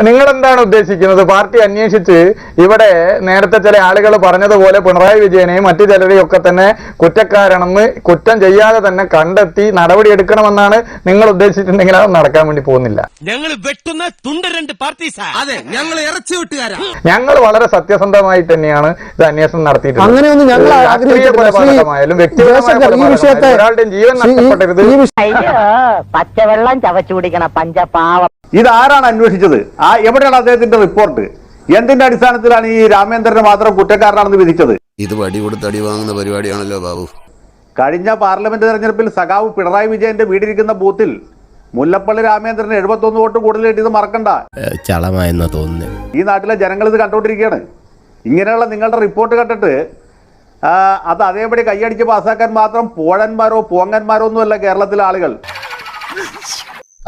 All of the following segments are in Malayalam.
നിങ്ങൾ എന്താണ് ഉദ്ദേശിക്കുന്നത്? പാർട്ടി അന്വേഷിച്ച് ഇവിടെ നേരത്തെ ചില ആളുകൾ പറഞ്ഞതുപോലെ പിണറായി വിജയനെയും മറ്റു ചിലരെയും ഒക്കെ തന്നെ കുറ്റക്കാരാണെന്ന് കുറ്റം ചെയ്യാതെ തന്നെ കണ്ടെത്തി നടപടി എടുക്കണമെന്നാണ് നിങ്ങൾ ഉദ്ദേശിച്ചിട്ടുണ്ടെങ്കിൽ അത് നടക്കാൻ വേണ്ടി പോകുന്നില്ല. ഞങ്ങൾ വെട്ടുന്ന തുണ്ട് രണ്ട് പാർട്ടീസാ അതെ ഞങ്ങൾ ഇറച്ചി വിട്ടുകാരാ. ഞങ്ങൾ വളരെ സത്യസന്ധമായിട്ട് തന്നെയാണ് ഇത് അന്വേഷണം നടത്തിയിട്ടുള്ളത്. അങ്ങനെയൊന്നും ഞങ്ങൾ രാഷ്ട്രീയ കൊലപാതകമായാലും വ്യക്തിപരമായ ഒരാളുടെയും ജീവൻ നഷ്ടപ്പെടരുത് ഈ വിഷ- അയ്യോ പച്ചവെള്ളം ചവച്ചു കുടിക്കണം പഞ്ചപാവം. ഇതാരാണ് അന്വേഷിച്ചത്? ആ എവിടെയാണ് അദ്ദേഹത്തിന്റെ റിപ്പോർട്ട് എന്തിന്റെ അടിസ്ഥാനത്തിലാണ് ഈ രാമേന്ദ്രനെ മാത്രം കുറ്റക്കാരനാണെന്ന് വിധിച്ചത്? ഇത് വടി കൊടുത്ത് അടി വാങ്ങുന്ന പരിപാടിയാണല്ലോ ബാബു. കഴിഞ്ഞ പാർലമെന്റ് തെരഞ്ഞെടുപ്പിൽ സഖാവ് പിണറായി വിജയന്റെ വീടിരിക്കുന്ന ബൂത്തിൽ മുല്ലപ്പള്ളി രാമേന്ദ്രന് എഴുപത്തൊന്ന് വോട്ട് കൂടുതൽ കിട്ടിയത് മറക്കണ്ട ചളമായെന്നാ തോന്നുന്നു. ഈ നാട്ടിലെ ജനങ്ങൾ ഇത് കണ്ടുകൊണ്ടിരിക്കുകയാണ്. ഇങ്ങനെയുള്ള നിങ്ങളുടെ റിപ്പോർട്ട് കണ്ടിട്ട് അത് അതേപടി കൈയടിച്ച് പാസ്സാക്കാൻ മാത്രം പോഴന്മാരോ പോങ്ങന്മാരോ ഒന്നുമല്ല കേരളത്തിലെ ആളുകൾ.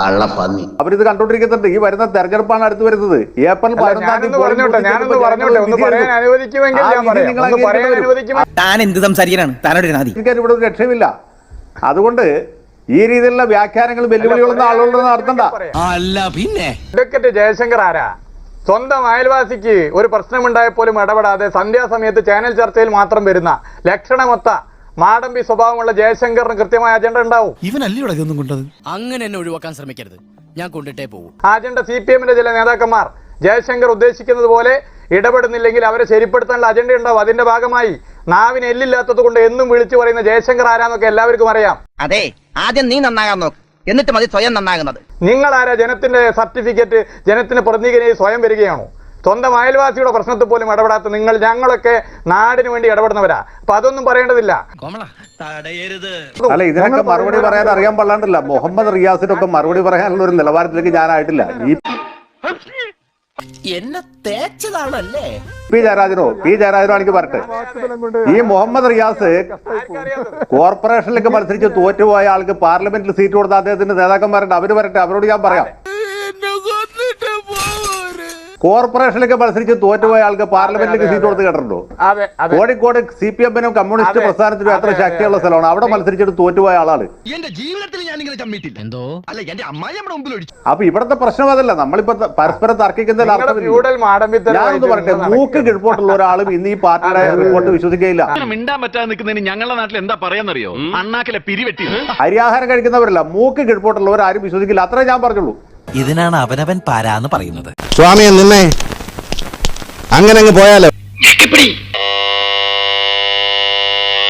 കള്ളപ്പന്നി. അവരിത് കണ്ടോണ്ടിരിക്കുന്നുണ്ട്. ഈ വരുന്ന തെരഞ്ഞെടുപ്പാണ് അടുത്ത് വരുന്നത്. ഏപ്രിൽ താൻ എന്ത് സംസാരിക്കാനാണ്? താനോട് നാദി എനിക്ക് ഇവിടെ ഒരു രക്ഷയുമില്ല. അതുകൊണ്ട് ഈ രീതിയിലുള്ള വ്യാഖ്യാനങ്ങൾ വെല്ലുവിളികളൊന്നും ആളുകളൊന്നും നടത്തണ്ട. അല്ല പിന്നെ? ജയശങ്കർ ആരാ? സ്വന്തം അയൽവാസിക്ക് ഒരു പ്രശ്നമുണ്ടായപ്പോലും ഇടപെടാതെ സന്ധ്യാസമയത്ത് ചാനൽ ചർച്ചയിൽ മാത്രം വരുന്ന ലക്ഷണമൊത്ത മാടമ്പി സ്വഭാവമുള്ള ജയശങ്കറിന് കൃത്യമായ അജണ്ട ഉണ്ടാവും. ഇവൻ ഇവനല്ലേ ഒന്നും കൊണ്ടത്? അങ്ങനെ എന്നെ ഒഴിവാക്കാൻ ശ്രമിക്കരുത്. ഞാൻ കൊണ്ടിട്ടേ പോകും ആ അജണ്ട സി പി എമ്മിന്റെ ചില നേതാക്കന്മാർ ജയശങ്കർ ഉദ്ദേശിക്കുന്നത് പോലെ ഇടപെടുന്നില്ലെങ്കിൽ അവരെ ശരിപ്പെടുത്താനുള്ള അജണ്ട ഉണ്ടാവും. അതിന്റെ ഭാഗമായി നാവിന് എല്ലില്ലാത്തത് കൊണ്ട് എന്നും വിളിച്ചു പറയുന്ന ജയശങ്കർ ആരാന്നൊക്കെ എല്ലാവർക്കും അറിയാം. അതെ ആദ്യം നീ നന്നാകാൻ നോക്ക്. എന്നിട്ട് മതി സ്വയം നന്നാകുന്നത്. നിങ്ങൾ ആരാ ജനത്തിന്റെ സർട്ടിഫിക്കറ്റ് ജനത്തിന് പ്രതിനിധിയായി സ്വയം വരികയാണോ? സ്വന്തം അയൽവാസിയുടെ പ്രശ്നത്തിൽ പോലും ഇടപെടാത്ത നിങ്ങൾ ഞങ്ങളൊക്കെ നാടിന് വേണ്ടി ഇടപെടുന്നവരാ. അപ്പൊ അതൊന്നും പറയേണ്ടതില്ല. കോമള തടയരുത്. അല്ല ഇതിനൊക്കെ മറുപടി പറയാൻ അറിയാൻ പാടില്ല മുഹമ്മദ് റിയാസിനൊക്കെ മറുപടി പറയാനുള്ള ഒരു നിലവാരത്തിലേക്ക് ഞാനായിട്ടില്ല. ഈ എന്നെ തേച്ചതാണല്ലേ? പി ജയരാജനോ പി ജയരാജനോ എനിക്ക് പറട്ടെ ഈ മുഹമ്മദ് റിയാസ് കോർപ്പറേഷനിലേക്ക് മത്സരിച്ച് തോറ്റുപോയ ആൾക്ക് പാർലമെന്റിൽ സീറ്റ് കൊടുത്ത അദ്ദേഹത്തിന്റെ നേതാക്കന്മാരുണ്ട്. അവർ വരട്ടെ അവരോട് ഞാൻ പറയാം. കോർപ്പറേഷനിലേക്ക് മത്സരിച്ച് തോറ്റുപോയ ആൾക്ക് പാർലമെന്റിലേക്ക് സീറ്റ് കൊടുത്ത് കേട്ടിട്ടുണ്ടോ? അതെ അതെ. കോഴിക്കോട് സി പി എമ്മിനും കമ്മ്യൂണിസ്റ്റ് പ്രസ്ഥാനത്തിനും എത്ര ശക്തിയുള്ള. സ്ഥലമാണ്. അവിടെ മത്സരിച്ചിട്ട് തോറ്റുപോയ ആളാണ്. എന്റെ ജീവിതത്തിൽ ഞാൻ ഇങ്ങനെ ചമ്മിട്ടില്ല എന്തോ? അല്ല എന്റെ അമ്മായി നമ്മുടെ മുമ്പിൽ ഒഴിച്ചു. അപ്പൊ ഇവിടുത്തെ പ്രശ്നം അതല്ല. നമ്മളിപ്പോ പരസ്പരം തർക്കിക്കുന്നതിൽ അർത്ഥമില്ല. ഞാനൊന്ന് പറയട്ടെ. മൂക്ക് കിഴപ്പോട്ടുള്ള ഒരാളും ഇന്ന് ഈ പാർട്ടിയുടെ റിപ്പോർട്ട് വിശ്വസിക്കുകയില്ല. മിണ്ടാൻ പറ്റാതെ നിൽക്കുന്നതിന് ഞങ്ങളുടെ നാട്ടിൽ എന്താ പറയാന്നറിയോ? അണ്ണാക്കിലെ പിരിവെട്ടി. അരിയാഹാരം കഴിക്കുന്നവരല്ല. മൂക്ക് കിഴപ്പോട്ടുള്ളവർ ആരും വിശ്വസിക്കില്ല. അത്രേ ഞാൻ പറഞ്ഞുള്ളൂ. ഇതിനാണ് അവനവൻ പാരാന്ന് പറയുന്നത്. സ്വാമിയെ നിന്നെ അങ്ങനെ അങ്ങ് പോയാലോ